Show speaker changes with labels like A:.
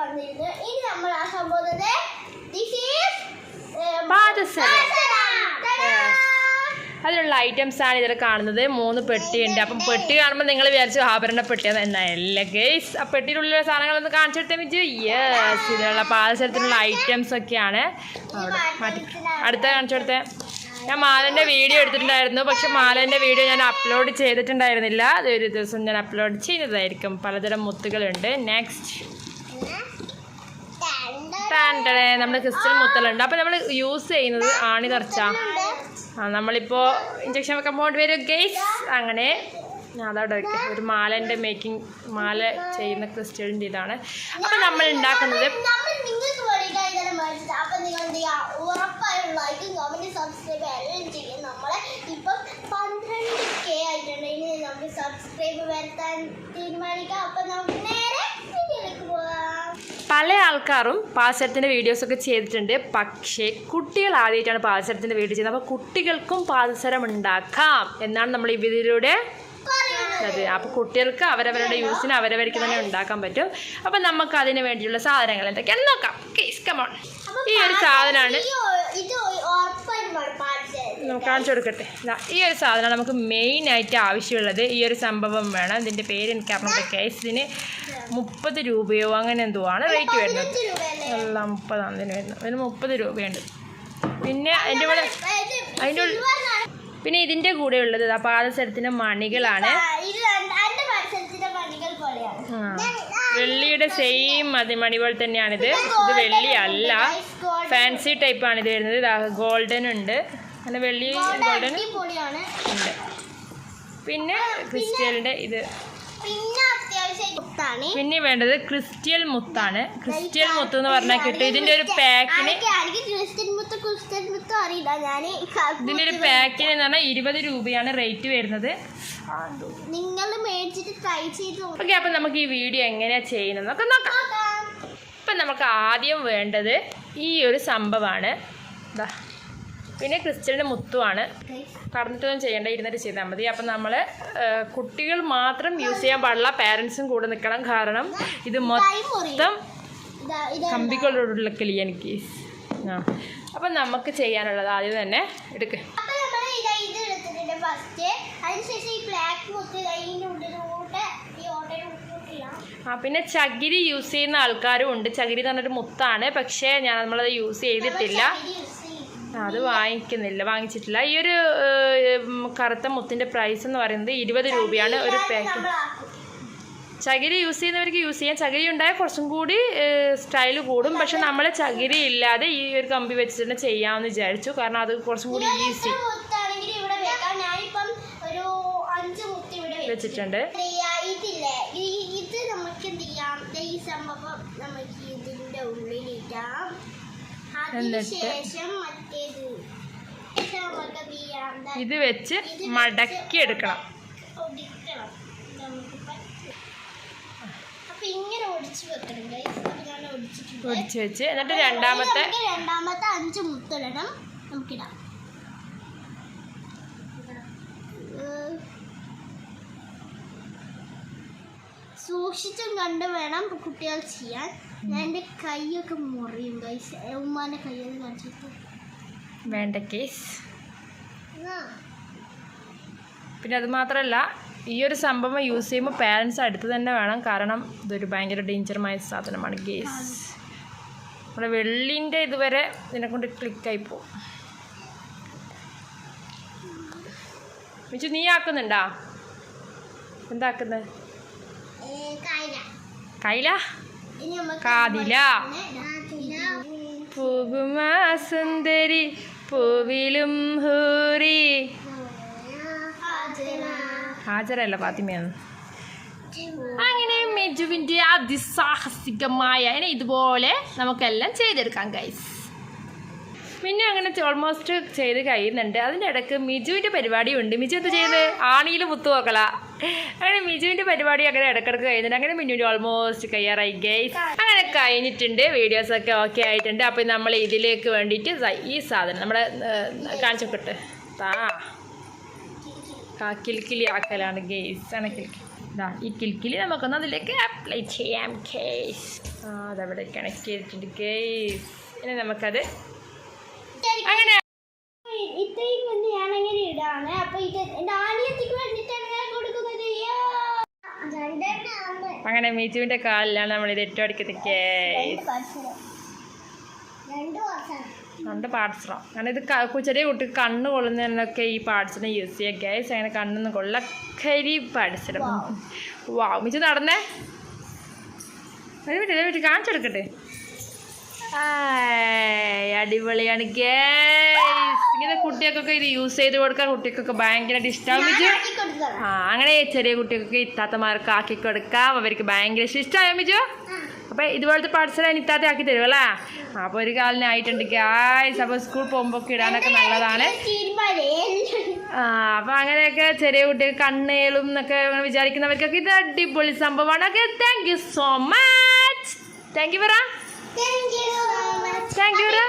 A: വന്നിരുന്നു. ഇനി നമ്മൾ ആ സംബോധന അതിലുള്ള ഐറ്റംസ് ആണ് ഇതിൽ കാണുന്നത്. മൂന്ന് പെട്ടിയുണ്ട്. അപ്പം പെട്ടി. കാണുമ്പോൾ നിങ്ങൾ വിചാരിച്ചു ആഭരണ പെട്ടി തന്നെ അല്ല ഗേസ് ആ പെട്ടിയിലുള്ള സാധനങ്ങളൊന്ന് കാണിച്ചു കൊടുത്താൽ വെച്ചു യെസ് ഇതിലുള്ള പാദസരത്തിലുള്ള ഐറ്റംസ് ഒക്കെയാണ്. അവിടെ മാറ്റി. അടുത്ത കാണിച്ചു കൊടുത്തേ. ഞാൻ മാലന്റെ വീഡിയോ എടുത്തിട്ടുണ്ടായിരുന്നു. പക്ഷെ മാലന്റെ വീഡിയോ ഞാൻ അപ്ലോഡ് ചെയ്തിട്ടുണ്ടായിരുന്നില്ല. അതൊരു ദിവസം ഞാൻ അപ്ലോഡ് ചെയ്യുന്നതായിരിക്കും. പലതരം മുത്തുകളുണ്ട്. നെക്സ്റ്റ് ടാൻഡേ നമ്മുടെ ക്രിസ്റ്റൽ മുത്തലുണ്ട്. അപ്പം നമ്മൾ യൂസ് ചെയ്യുന്നത് ആണി നിറച്ച ആ നമ്മളിപ്പോൾ ഇഞ്ചക്ഷൻ വെക്കാൻ പോകേണ്ടി വരും ഗെയ്സ് അങ്ങനെ. അതവിടെ ഒരു മാലന്റെ മേക്കിംഗ് മാല ചെയ്യുന്ന ക്രിസ്റ്റലിന്റെ ഇതാണ്. അപ്പം നമ്മൾ ഉണ്ടാക്കുന്നത്
B: നിങ്ങൾ ലൈക്കും സബ്സ്ക്രൈബ് സബ്സ്ക്രൈബ് വരുത്താൻ തീരുമാനിക്കാം. അപ്പൊ നമുക്ക്
A: പല ആൾക്കാരും പാചകത്തിന്റെ വീഡിയോസൊക്കെ ചെയ്തിട്ടുണ്ട്. പക്ഷേ കുട്ടികൾ ആദ്യമായിട്ടാണ് പാചകത്തിന്റെ വീഡിയോ ചെയ്യുന്നത്. അപ്പോൾ കുട്ടികൾക്കും പാദസരം ഉണ്ടാക്കാം എന്നാണ് നമ്മൾ ഈ ഇതിലൂടെ അതെ അപ്പോൾ കുട്ടികൾക്ക് അവരവരുടെ യൂസിന് അവരവർക്ക് തന്നെ ഉണ്ടാക്കാൻ പറ്റും. അപ്പം നമുക്ക് അതിന് വേണ്ടിയുള്ള സാധനങ്ങൾ എന്തൊക്കെയാണെന്ന് നോക്കാം. കേസ് കമോൺ ഈ ഒരു സാധനമാണ് കാണിച്ചു കൊടുക്കട്ടെ. ഈ ഒരു സാധനം നമുക്ക് മെയിൻ ആയിട്ട് ആവശ്യമുള്ളത് ഈ ഒരു സംഭവം വേണം. ഇതിന്റെ പേര് എനിക്ക് അറിഞ്ഞിട്ട് കേസിന് ഇതിന് മുപ്പത് രൂപയോ അങ്ങനെ എന്തോ ആണ് റേറ്റ് വരുന്നത്. അല്ല മുപ്പതാണ് ഇതിന് വരുന്നത്. അതിന് മുപ്പത് രൂപയുണ്ട്. പിന്നെ അതിന്റെ കൂടെ അതിന്റെ പിന്നെ ഇതിന്റെ കൂടെ ഉള്ളത് പാദസരത്തിന്റെ മണികളാണ്. ആ. വെള്ളിയുടെ സെയിം മതിമണി പോലെ തന്നെയാണിത്. ഇത് വെള്ളി അല്ല ഫാൻസി ടൈപ്പാണ് ഇത് വരുന്നത്. ഗോൾഡൻ ഉണ്ട്. അങ്ങനെ വെള്ളി ഗോൾഡൻ ഉണ്ട്. പിന്നെ ക്രിസ്റ്റലിന്റെ ഇത്.
B: പിന്നെ
A: വേണ്ടത് ക്രിസ്റ്റ്യൽ മുത്താണ്. ക്രിസ്റ്റ്യൽ മുത്ത് എന്ന് പറഞ്ഞാൽ കിട്ടും. ഇതിന്റെ ഒരു പാക്കിന്
B: എനിക്ക് എനിക്ക് ക്രിസ്ത്യൻ മുത്ത് ക്രിസ്ത്യൻ മുത്ത് അറിയില്ല. ഞാൻ
A: ഇതിന്റെ ഒരു പാക്കിന് എന്ന് പറഞ്ഞാൽ ഇരുപത് രൂപയാണ് റേറ്റ് വരുന്നത്.
B: നിങ്ങൾ മേടിച്ചിട്ട് ട്രൈ ചെയ്ത്
A: ഓക്കെ അപ്പം നമുക്ക് ഈ വീഡിയോ എങ്ങനെയാ ചെയ്യുന്നത് നമുക്ക് നോക്കാം. ഇപ്പൊ നമുക്ക് ആദ്യം വേണ്ടത് ഈ ഒരു സംഭവമാണ്. ഇതാ പിന്നെ ക്രിസ്റ്റലിന്റെ മുത്തുമാണ് പറഞ്ഞിട്ടൊന്നും ചെയ്യേണ്ട ഇരുന്നിട്ട് ചെയ്താൽ മതി. അപ്പം നമ്മൾ കുട്ടികൾ മാത്രം യൂസ് ചെയ്യാൻ പാടില്ല. പാരൻസും കൂടെ നിൽക്കണം കാരണം ഇത് മൊത്തം
B: കമ്പികളുള്ള ഇത്
A: കമ്പികളോടുള്ള കിളി എനിക്ക്? ആ. അപ്പം നമുക്ക് ചെയ്യാനുള്ളത് ആദ്യം തന്നെ എടുക്ക്. ആ പിന്നെ ചകിരി യൂസ് ചെയ്യുന്ന ആൾക്കാരും ഉണ്ട്. ചകിരി എന്ന് പറഞ്ഞൊരു മുത്താണ്. പക്ഷേ ഞാൻ നമ്മളത് യൂസ് ചെയ്തിട്ടില്ല. അത് വാങ്ങിക്കുന്നില്ല. വാങ്ങിച്ചിട്ടില്ല. ഈ ഒരു കറുത്ത മുത്തിന്റെ പ്രൈസ് എന്ന് പറയുന്നത് ഇരുപത് രൂപയാണ്. ഒരു പാക്കറ്റ് ചകിരി യൂസ് ചെയ്യുന്നവർക്ക് യൂസ് ചെയ്യാം ചകിരി ഉണ്ടായാൽ കുറച്ചും കൂടി സ്റ്റൈൽ കൂടും. പക്ഷെ നമ്മൾ ചകിരി ഇല്ലാതെ ഈ ഒരു കമ്പി വെച്ചിട്ട് തന്നെ ചെയ്യാമെന്ന് വിചാരിച്ചു. കാരണം അത് കുറച്ചും കൂടി ഈസി
B: വെച്ചിട്ടുണ്ട് ഇവിടെ വെക്കാം. മടക്കി അഞ്ച് മുത്ത് ഇവിടെ വെച്ചു.
A: വെച്ചിട്ടുണ്ട്
B: എന്ത് ചെയ്യാ? ഇതില്ലേ ഈ ഇത് നമുക്ക് എന്ത് ചെയ്യാം ദേ ഈ സംഭവം നമുക്ക് ഇതിന്റെ ഉള്ളിലിടാം
A: എന്നിട്ട്?
B: അതിനുശേഷം മറ്റേത് ശേഷം നമുക്ക് എന്ത് ചെയ്യാം ദാ
A: ഇത് വെച്ച് മടക്കി എടുക്കണം
B: ഒടിക്കണം നമുക്ക് പറ്റും. അപ്പൊ ഇങ്ങനെ ഒടിച്ചു
A: വെച്ച് എന്നിട്ട് രണ്ടാമത്തെ
B: രണ്ടാമത്തെ അഞ്ച് മുത്തിടണം നമുക്കിടാം. സൂക്ഷിച്ചും കണ്ട് വേണം കുട്ടികൾ ചെയ്യാൻ. ഞാൻ എന്റെ കൈയൊക്കെ മുറിയും കൈസ് ഉമ്മാന്റെ കൈയൊക്കെ കാണിച്ചിട്ട്
A: വേണ്ട കേസ് പിന്നെ അത് മാത്രമല്ല ഈ ഒരു സംഭവം യൂസ് ചെയ്യുമ്പോൾ പാരൻസ് അടുത്ത് തന്നെ വേണം. കാരണം ഇതൊരു ഭയങ്കര ഡേഞ്ചറമായ സാധനമാണ് ഗേസ് നമ്മുടെ വെള്ളിന്റെ ഇതുവരെ ഇതിനെ കൊണ്ട് ക്ലിക്കായി പോകും മിച്ചു നീ ആക്കുന്നുണ്ടാ? എന്താക്കുന്നത്
B: കൈല?
A: കാതില? പോകുമാ സുന്ദരി പൂവിലും ഹൂറി. ഹാജരല്ല ഫാത്തിമയാണ്. അങ്ങനെ മെജുവിന്റെ അതിസാഹസികമായ ഇതുപോലെ നമുക്കെല്ലാം ചെയ്തെടുക്കാം ഗൈസ് പിന്നെ അങ്ങനെ ഓൾമോസ്റ്റ് ചെയ്ത് കഴിയുന്നുണ്ട്. അതിന്റെ ഇടയ്ക്ക് മിജുവിന്റെ പരിപാടിയുണ്ട്. മിജു എന്ത് ചെയ്ത്? ആണിയിൽ മുത്തു നോക്കല അങ്ങനെ മിജുവിന്റെ പരിപാടി അങ്ങനെ ഇടയ്ക്കിടയ്ക്ക് കഴിയുന്നുണ്ട്. അങ്ങനെ മിന്നുവിന്റെ ഓൾമോസ്റ്റ് കയ്യാറായി ഗൈസ് അങ്ങനെ കഴിഞ്ഞിട്ടുണ്ട്. വീഡിയോസൊക്കെ ഓക്കെ ആയിട്ടുണ്ട്. അപ്പോൾ നമ്മൾ ഇതിലേക്ക് വേണ്ടിയിട്ട് ഈ സാധനം നമ്മുടെ കാണിച്ചു നോക്കട്ടെ താ ആ ആക്കലാണ് ഗേസ് ആണ് കിൽക്കി ഇതാ ഈ കിൽക്കിലി നമുക്കൊന്ന് അതിലേക്ക് അപ്ലൈ ചെയ്യാം കേസ് ആ അതവിടെ കണക്ട് ചെയ്തിട്ടുണ്ട് കേസ് ഇനി നമുക്കത് അങ്ങനെ
B: ഇത്രയും അങ്ങനെ ഇടാണ്.
A: അങ്ങനെ കാലിലാണ് നമ്മൾ ഇത് ഏറ്റവും അടുക്കുന്നത്
B: കേസ് രണ്ട്
A: പാർട്സിലാണ് കാരണം ഇത് ചെറിയ കുട്ടിക്ക് കണ്ണ് കൊള്ളുന്നതിനൊക്കെ ഈ പാർട്സിനെ യൂസ് ചെയ്യുക ഗ്യാസ് അങ്ങനെ കണ്ണൊന്നും കൊള്ള കരി പാർട്സിലും വാ മിച്ച് നടന്നേ? ഒരു മിനിറ്റ് ഒരു മിനിറ്റ് കാണിച്ചെടുക്കട്ടെ ആയ്, അടിപൊളിയാണ്. ഗ്യാസ് ഇങ്ങനെ കുട്ടികൾക്കൊക്കെ ഇത് യൂസ് ചെയ്ത് കൊടുക്കാൻ കുട്ടികൾക്കൊക്കെ ഭയങ്കരമായിട്ട് ഇഷ്ടമാവും ആ അങ്ങനെ ചെറിയ കുട്ടികൾക്ക് ഇത്താത്തമാർക്ക് ആക്കി കൊടുക്കാം. അവർക്ക് ഭയങ്കര ഇഷ്ടമായ മിജു? അപ്പൊ ഇതുപോലത്തെ പാർസൽ ഇത്താത്ത ആക്കി തരും അല്ലേ? അപ്പൊ ഒരു കാലിനായിട്ടുണ്ട് ഗായ്സ് അപ്പൊ സ്കൂൾ പോകുമ്പോൾ ഒക്കെ ഇടാനൊക്കെ നല്ലതാണ്. ആ അപ്പൊ അങ്ങനെയൊക്കെ ചെറിയ കുട്ടികൾ കണ്ണേളും എന്നൊക്കെ വിചാരിക്കുന്നവർക്കൊക്കെ ഇത് അടിപൊളി സംഭവമാണ്. Okay thank you so much thank you പറ
B: thank you so
A: thank you പറ